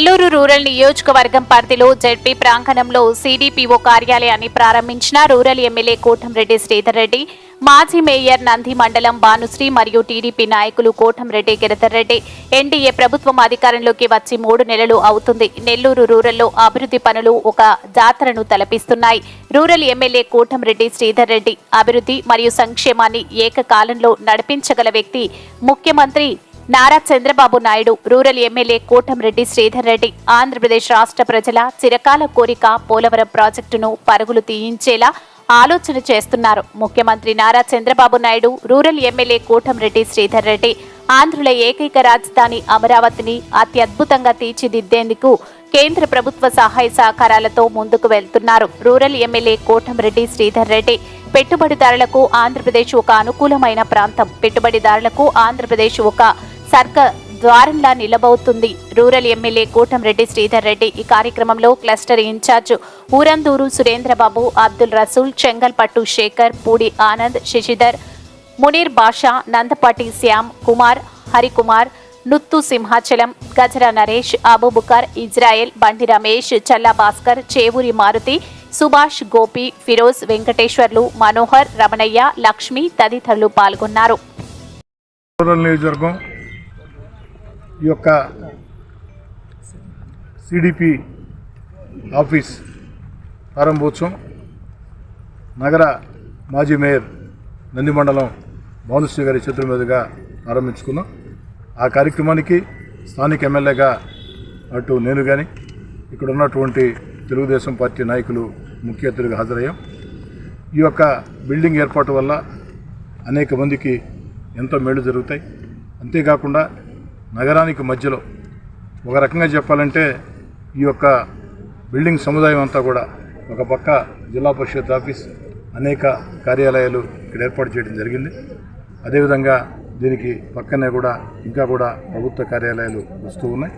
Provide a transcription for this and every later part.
Nellore rural నియోజకవర్గం పరిధిలో ZP ప్రాంగణంలో సీడీపీఓ కార్యాలయాన్ని ప్రారంభించిన రూరల్ ఎమ్మెల్యే కోటంరెడ్డి శ్రీధర్ రెడ్డి మాజీ మేయర్ నంది మండలం భానుశ్రీ మరియు టీడీపీ నాయకులు కోటంరెడ్డి గిరిధర్ రెడ్డి ఎన్డీఏ ప్రభుత్వం అధికారంలోకి వచ్చి మూడు నెలలు అవుతుంది. నెల్లూరు రూరల్లో అభివృద్ధి పనులు ఒక జాతరను తలపిస్తున్నాయి. రూరల్ ఎమ్మెల్యే కోటంరెడ్డి శ్రీధర్ రెడ్డి అభివృద్ధి మరియు సంక్షేమాన్ని ఏకకాలంలో నడిపించగల వ్యక్తి ముఖ్యమంత్రి నారా చంద్రబాబు నాయుడు రూరల్ ఎమ్మెల్యే కోటంరెడ్డి శ్రీధర్ రెడ్డి ఆంధ్రప్రదేశ్ రాష్ట్ర ప్రజల చిరకాల కోరిక పోలవరం ప్రాజెక్టును పరుగులు తీయించేలా ఆలోచన చేస్తున్నారు. ముఖ్యమంత్రి నారా చంద్రబాబు నాయుడు రూరల్ ఎమ్మెల్యే కోటంరెడ్డి శ్రీధర్ రెడ్డి ఆంధ్రుల ఏకైక రాజధాని అమరావతిని అత్యద్భుతంగా తీర్చిదిద్దేందుకు కేంద్ర ప్రభుత్వ సహాయ సహకారాలతో ముందుకు వెళ్తున్నారు. రూరల్ ఎమ్మెల్యే కోటంరెడ్డి శ్రీధర్ రెడ్డి పెట్టుబడిదారులకు ఆంధ్రప్రదేశ్ ఒక అనుకూలమైన ప్రాంతం. పెట్టుబడిదారులకు ఆంధ్రప్రదేశ్ ఒక సర్క ద్వారంలా నిలబోతుంది. రూరల్ ఎమ్మెల్యే కోటంరెడ్డి శ్రీధర్ రెడ్డి ఈ కార్యక్రమంలో cluster incharge Urandur Surendrababu Abdul Rasool Chengalpattu Sekhar Pudi Anand Sasidhar Muneer Basha Nandapati Shyam Kumar Harikumar Nuthu Simhachalam Gajara Naresh Abubakar Israel Bandi Ramesh Challa Bhaskar Chevuri Maruti Subhash Gopi Firoz Venkateswarlu Manohar Ramanaiah Lakshmi తదితరులు పాల్గొన్నారు. నియోజకవర్గం ఈ యొక్క సిడిపి ఆఫీస్ ప్రారంభోత్సవం నగర మాజీ మేయర్ నందిమండలం భానుశ్రీ గారి చేతుల మీదుగా ప్రారంభించుకున్నాం. ఆ కార్యక్రమానికి స్థానిక ఎమ్మెల్యేగా అటు నేను కానీ ఇక్కడ ఉన్నటువంటి తెలుగుదేశం పార్టీ నాయకులు ముఖ్య అతిథిగా హాజరయ్యాం. ఈ యొక్క బిల్డింగ్ ఏర్పాటు వల్ల అనేక మందికి ఎంతో మేలు జరుగుతాయి. అంతేకాకుండా నగరానికి మధ్యలో ఒక రకంగా చెప్పాలంటే ఈ యొక్క బిల్డింగ్ సముదాయం అంతా కూడా ఒక పక్క జిల్లా పరిషత్ ఆఫీస్ అనేక కార్యాలయాలు ఇక్కడ ఏర్పాటు చేయడం జరిగింది. అదేవిధంగా దీనికి పక్కనే కూడా ఇంకా కూడా ప్రభుత్వ కార్యాలయాలు వస్తూ ఉన్నాయి.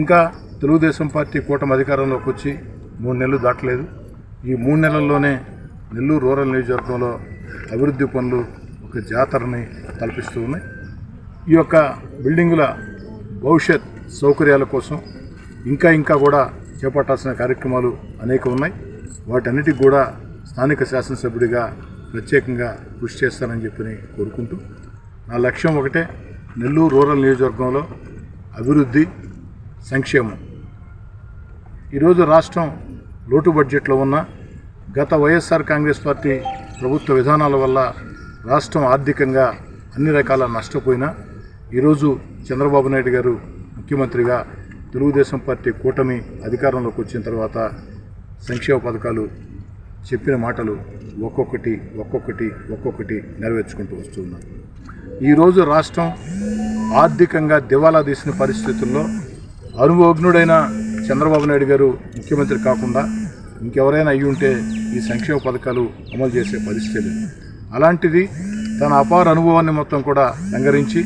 ఇంకా తెలుగుదేశం పార్టీ కూటమి అధికారంలోకి వచ్చి మూడు నెలలు దాటలేదు. ఈ మూడు నెలల్లోనే నెల్లూరు రూరల్ నియోజకవర్గంలో అభివృద్ధి పనులు ఒక జాతరని తలపిస్తూ ఉన్నాయి. ఈ యొక్క బిల్డింగుల భవిష్యత్ సౌకర్యాల కోసం ఇంకా ఇంకా కూడా చేపట్టాల్సిన కార్యక్రమాలు అనేక ఉన్నాయి. వాటన్నిటికి కూడా స్థానిక శాసనసభ్యుడిగా ప్రత్యేకంగా కృషి చేస్తానని చెప్పి కోరుకుంటూ నా లక్ష్యం ఒకటే నెల్లూరు రూరల్ నియోజకవర్గంలో అభివృద్ధి సంక్షేమం. ఈరోజు రాష్ట్రం లోటు బడ్జెట్లో ఉన్న గత వైఎస్ఆర్ కాంగ్రెస్ పార్టీ ప్రభుత్వ విధానాల వల్ల రాష్ట్రం ఆర్థికంగా అన్ని రకాల నష్టపోయినా ఈరోజు చంద్రబాబు నాయుడు గారు ముఖ్యమంత్రిగా తెలుగుదేశం పార్టీ కూటమి అధికారంలోకి వచ్చిన తర్వాత సంక్షేమ పథకాలు చెప్పిన మాటలు ఒక్కొక్కటి ఒక్కొక్కటి ఒక్కొక్కటి నెరవేర్చుకుంటూ వస్తున్నారు ఈరోజు రాష్ట్రం ఆర్థికంగా దివాలా తీసిన పరిస్థితుల్లో అనుభవజ్ఞుడైన చంద్రబాబు నాయుడు గారు ముఖ్యమంత్రి కాకుండా ఇంకెవరైనా అయ్యి ఉంటే ఈ సంక్షేమ పథకాలు అమలు చేసే పరిస్థితి లేదు. అలాంటిది తన అపార అనుభవాన్ని మొత్తం కూడా సంగరించి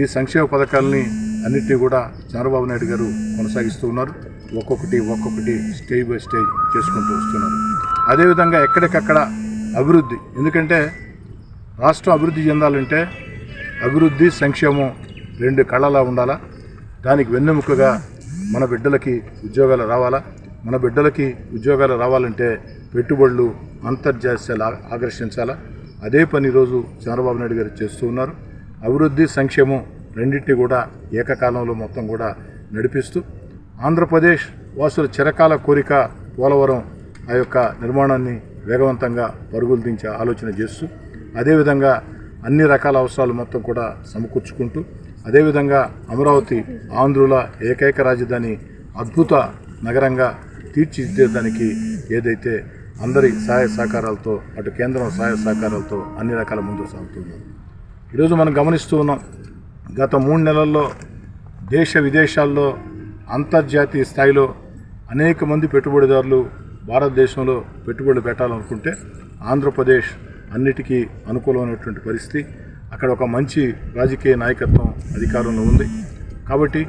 ఈ సంక్షేమ పథకాలని అన్నిటినీ కూడా చంద్రబాబు నాయుడు గారు కొనసాగిస్తూ ఉన్నారు. ఒక్కొక్కటి ఒక్కొక్కటి స్టేజ్ బై స్టేజ్ చేసుకుంటూ వస్తున్నారు. అదేవిధంగా ఎక్కడికక్కడ అభివృద్ధి ఎందుకంటే రాష్ట్రం అభివృద్ధి చెందాలంటే అభివృద్ధి సంక్షేమం రెండు కళ్ళలా ఉండాలా. దానికి వెన్నెముకగా మన బిడ్డలకి ఉద్యోగాలు రావాలా. మన బిడ్డలకి ఉద్యోగాలు రావాలంటే పెట్టుబడులు అంతర్జాతీయాలు ఆకర్షించాలా. అదే పని ఈరోజు చంద్రబాబు నాయుడు గారు చేస్తూ ఉన్నారు. అభివృద్ధి సంక్షేమం రెండింటినీ కూడా ఏకకాలంలో మొత్తం కూడా నడిపిస్తూ ఆంధ్రప్రదేశ్ వాసుల చిరకాల కోరిక పోలవరం ఆ యొక్క నిర్మాణాన్ని వేగవంతంగా పరుగులు దించే ఆలోచన చేస్తూ అదేవిధంగా అన్ని రకాల అవసరాలు మొత్తం కూడా సమకూర్చుకుంటూ అదేవిధంగా అమరావతి ఆంధ్రుల ఏకైక రాజధాని అద్భుత నగరంగా తీర్చిదిద్దేదానికి ఏదైతే అందరి సహాయ సహకారాలతో అటు కేంద్రం సహాయ సహకారాలతో అన్ని రకాల ముందుకు సాగుతున్నాం ఈరోజు మనం గమనిస్తూ ఉన్నాం గత మూడు నెలల్లో దేశ విదేశాల్లో అంతర్జాతీయ స్థాయిలో అనేక మంది పెట్టుబడిదారులు భారతదేశంలో పెట్టుబడులు పెట్టాలనుకుంటే ఆంధ్రప్రదేశ్ అన్నిటికీ అనుకూలమైనటువంటి పరిస్థితి. అక్కడ ఒక మంచి రాజకీయ నాయకత్వం అధికారంలో ఉంది. కాబట్టి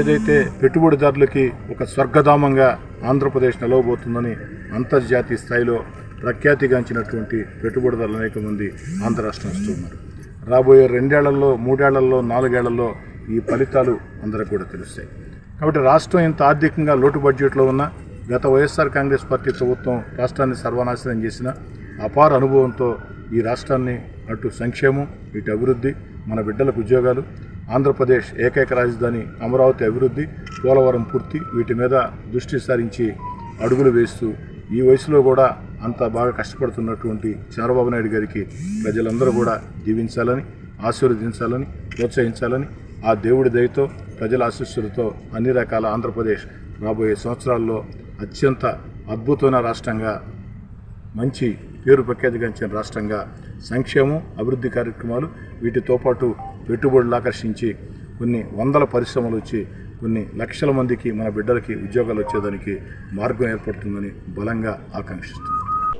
ఏదైతే పెట్టుబడిదారులకి ఒక స్వర్గధామంగా ఆంధ్రప్రదేశ్ నిలవబోతుందని అంతర్జాతీయ స్థాయిలో ప్రఖ్యాతిగాంచినటువంటి పెట్టుబడిదారులు అనేక మంది ఆంధ్ర రాష్ట్రం వస్తున్నారు రాబోయే రెండేళ్ళలో మూడేళ్ళలో నాలుగేళ్ళలో ఈ ఫలితాలు అందరికి కూడా తెలుస్తాయి. కాబట్టి రాష్ట్రం ఇంత ఆర్థికంగా లోటు బడ్జెట్లో ఉన్న గత వైఎస్ఆర్ కాంగ్రెస్ పార్టీ ప్రభుత్వం రాష్ట్రాన్ని సర్వనాశనం చేసిన అపార అనుభవంతో ఈ రాష్ట్రాన్ని అటు సంక్షేమం ఇటు అభివృద్ధి మన బిడ్డలకు ఉద్యోగాలు ఆంధ్రప్రదేశ్ ఏకైక రాజధాని అమరావతి అభివృద్ధి పోలవరం పూర్తి వీటి మీద దృష్టి సారించి అడుగులు వేస్తూ ఈ వయసులో కూడా అంత బాగా కష్టపడుతున్నటువంటి చంద్రబాబు నాయుడు గారికి ప్రజలందరూ కూడా జీవించాలని ఆశీర్వదించాలని ప్రోత్సహించాలని ఆ దేవుడి దయతో ప్రజల ఆశీస్సులతో అన్ని రకాల ఆంధ్రప్రదేశ్ రాబోయే సంవత్సరాల్లో అత్యంత అద్భుతమైన రాష్ట్రంగా మంచి పేరు ప్రఖ్యాతిగాంచిన రాష్ట్రంగా సంక్షేమం అభివృద్ధి కార్యక్రమాలు వీటితో పాటు పెట్టుబడులు ఆకర్షించి కొన్ని వందల పరిశ్రమలు వచ్చి కొన్ని లక్షల మందికి మన బిడ్డలకి ఉద్యోగాలు వచ్చేదానికి మార్గం ఏర్పడుతుందని బలంగా ఆకాంక్షిస్తుంది